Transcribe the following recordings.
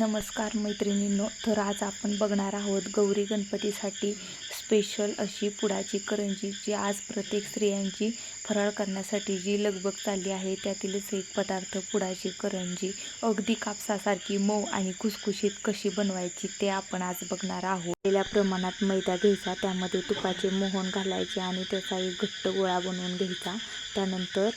नमस्कार मैत्रिणींनो तर आज आपण बघणार आहोत गौरी गणपतीसाठी स्पेशल अशी पुडाची करंजी जी आज प्रत्येक स्त्रियांची फराळ करण्यासाठी जी लगबग चालली आहे त्यातीलच एक पदार्थ पुडाची करंजी. अगदी कापसासारखी मऊ आणि खुसखुशीत कशी बनवायची ते आपण आज बघणार आहोत. दिलेल्या प्रमाणात मैदा घ्यायचा त्यामध्ये तुपाचे मोहन घालायचे आणि त्याचा एक घट्ट गोळा बनवून घ्यायचा. त्यानंतर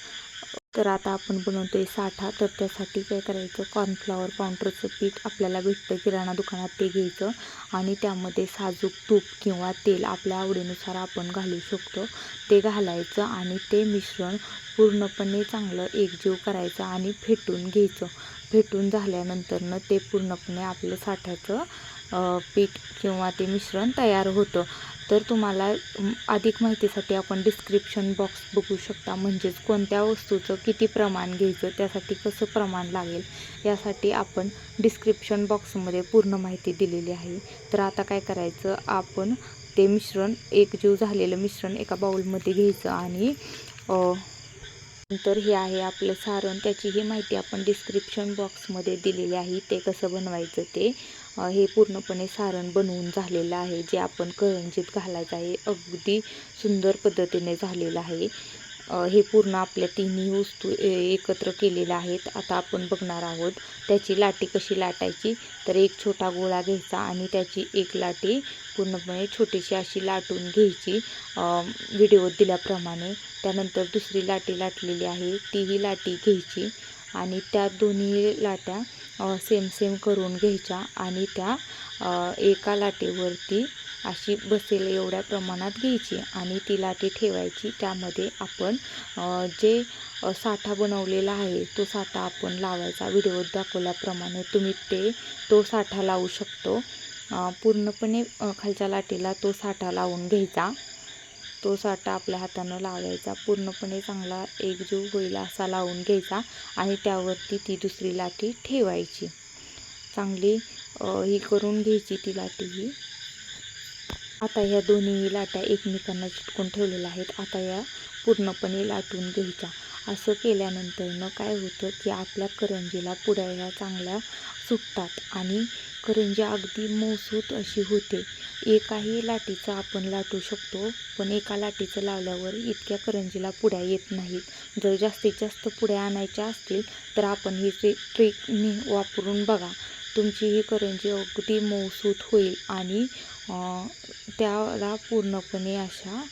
तर आता आपण बनवतो आहे साठा. तर त्यासाठी काय करायचं? कॉर्नफ्लॉवर पावडरचं पीठ आपल्याला भेटतं किराणा दुकानात ते घ्यायचं. आणि त्यामध्ये साजूक तूप किंवा तेल आपल्या आवडीनुसार आपण घालू शकतो. ते घालायचं आणि ते मिश्रण पूर्णपणे चांगलं एकजीव करायचं आणि फेटून घ्यायचं. फेटून झाल्यानंतरनं ते पूर्णपणे आपलं साठ्याचं पीठ किंवा ते मिश्रण तयार होतं. तर तुम्हाला अधिक माहितीसाठी आपण डिस्क्रिप्शन बॉक्स बघू शकता. म्हणजेच कोणत्या वस्तूचं किती प्रमाण घ्यायचं त्यासाठी कसं प्रमाण लागेल यासाठी आपण डिस्क्रिप्शन बॉक्समध्ये पूर्ण माहिती दिलेली आहे. तर आता काय करायचं आपण ते मिश्रण एकजीव झालेलं मिश्रण एका बाउलमध्ये घ्यायचं आणि नंतर हे आहे आपलं सारण. त्याचीही माहिती आपण डिस्क्रिप्शन बॉक्समध्ये दिलेली आहे. ते कसं बनवायचं ते हे पूर्णपणे सारण बनवून झालेलं आहे. जे आपण करंजीत घालायचं आहे अगदी सुंदर पद्धतीने झालेलं आहे. हे पूर्ण आपल्या तिन्ही वस्तू ए- एकत्र केलेल्या आहेत. आता आपण बघणार आहोत त्याची लाटी कशी लाटायची. तर एक छोटा गोळा घ्यायचा आणि त्याची एक लाटी पूर्णपणे छोटीशी अशी लाटून घ्यायची व्हिडिओत दिल्याप्रमाणे. त्यानंतर दुसरी लाटी लाटलेली आहे तीही लाटी घ्यायची आणि त्या दोन्ही लाट्या सेम सेम करून घ्यायच्या आणि त्या एका लाटेवरती अशी बसेल एवढ्या प्रमाणात घ्यायची आणि ती ठेवायची. त्यामध्ये आपण जे साठा बनवलेला आहे तो साठा आपण लावायचा. व्हिडिओत दाखवल्याप्रमाणे तुम्ही ते तो साठा लावू शकतो. पूर्णपणे खालच्या लाटेला तो साठा लावून घ्यायचा. तो साठा आपल्या हातानं लावायचा. पूर्णपणे चांगला एकजीव होईल असा लावून घ्यायचा आणि त्यावरती ती दुसरी लाटी ठेवायची. चांगली ही करून घ्यायची ती लाटी ही. आता ह्या दोन्ही लाट्या एकमेकांना चिटकून ठेवलेल्या आहेत. आता या पूर्णपणे लाटून घ्यायच्या. असं केल्यानंतरनं काय होतं की आपल्या करंजीला पुड्या ह्या चांगल्या सुटतात आणि करंजी अगदी मऊसूत अशी होते. एकाही लाटीचं आपण लाटू शकतो पण एका लाटीचं लावल्यावर इतक्या करंजीला पुड्या येत नाहीत. जर जास्तीत जास्त पुड्या आणायच्या असतील तर आपण ही ट्रिक ट्रिकनी वापरून बघा. तुमची ही करंजी अगदी मऊसूत होईल आणि त्याला पूर्णपणे अशा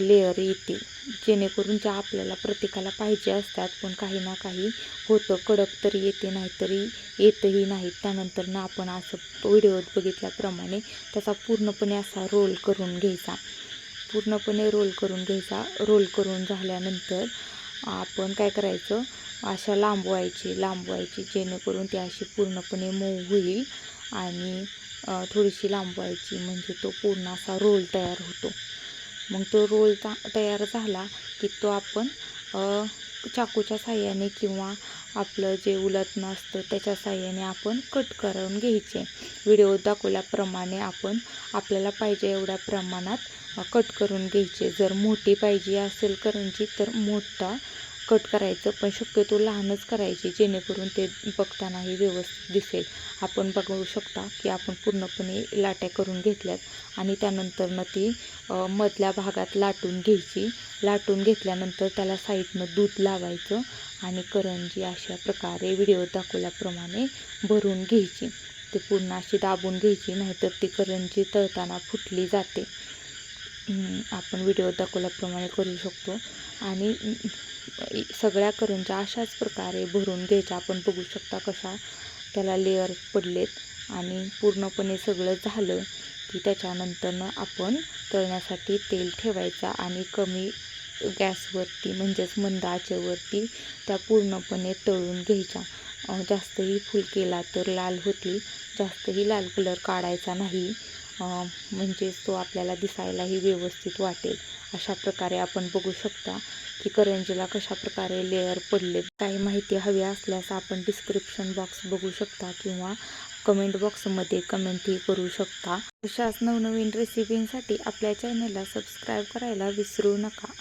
लेअर येतील. जेणेकरून ज्या आपल्याला प्रत्येकाला पाहिजे असतात पण काही ना काही होतं. कडक तरी येते नाहीतरी येतही नाहीत त्यानंतर ना आपण असं व्हिडिओत बघितल्याप्रमाणे त्याचा पूर्णपणे असा रोल करून घ्यायचा. पूर्णपणे रोल करून घ्यायचा. रोल करून झाल्यानंतर आपण काय करायचं? अशा लांबवायची लांबवायची जेणेकरून ती अशी पूर्णपणे मऊ होईल आणि थोडीशी लांबवायची म्हणजे तो पूर्ण असा रोल तयार होतो. मग तो रोल ता तयार झाला की तो आपण चाकूच्या साह्याने किंवा आपलं जे उलटणं असतं त्याच्या साह्याने आपण कट करून घ्यायचे. व्हिडिओ दाखवल्याप्रमाणे आपण आपल्याला पाहिजे एवढ्या प्रमाणात कट करून घ्यायचे. जर मोठी पाहिजे असेल करंजी तर मोठा कट करायचं पण शक्यतो लहानच करायची जेणेकरून ते बघतानाही व्यवस्थित दिसेल. आपण बघू शकता की आपण पूर्णपणे लाट्या करून घेतल्यात आणि त्यानंतरनं ती मधल्या भागात लाटून घ्यायची. लाटून घेतल्यानंतर त्याला साईडनं दूध लावायचं आणि करंजी अशा प्रकारे व्हिडिओ दाखवल्याप्रमाणे भरून घ्यायची. ते पूर्ण अशी दाबून घ्यायची नाहीतर ती करंजी तळताना फुटली जाते. आपण व्हिडिओ दाखवल्याप्रमाणे करू शकतो. आणि सगळ्या करंजा अशाच प्रकारे भरून घ्यायच्या. आपण बघू शकता कशा त्याला लेअर पडलेत. आणि पूर्णपणे सगळं झालं की त्याच्यानंतरनं आपण तळण्यासाठी तेल ठेवायचा आणि कमी गॅसवरती म्हणजेच मंद आचेवरती त्या पूर्णपणे तळून घ्यायच्या. जास्तही फुल केला तर लाल होतील. जास्तही लाल कलर काढायचा नाही. म्हणजेच तो आपल्याला दिसायलाही व्यवस्थित वाटेल. अशा प्रकारे आपण बघू शकता की करंजीला कशा प्रकारे लेअर पडले. काही माहिती हवी असल्यास आपण डिस्क्रिप्शन बॉक्स बघू शकता किंवा कमेंट बॉक्समध्ये कमेंटही करू शकता. अशाच नवनवीन रेसिपींसाठी आपल्या चॅनलला सबस्क्राईब करायला विसरू नका.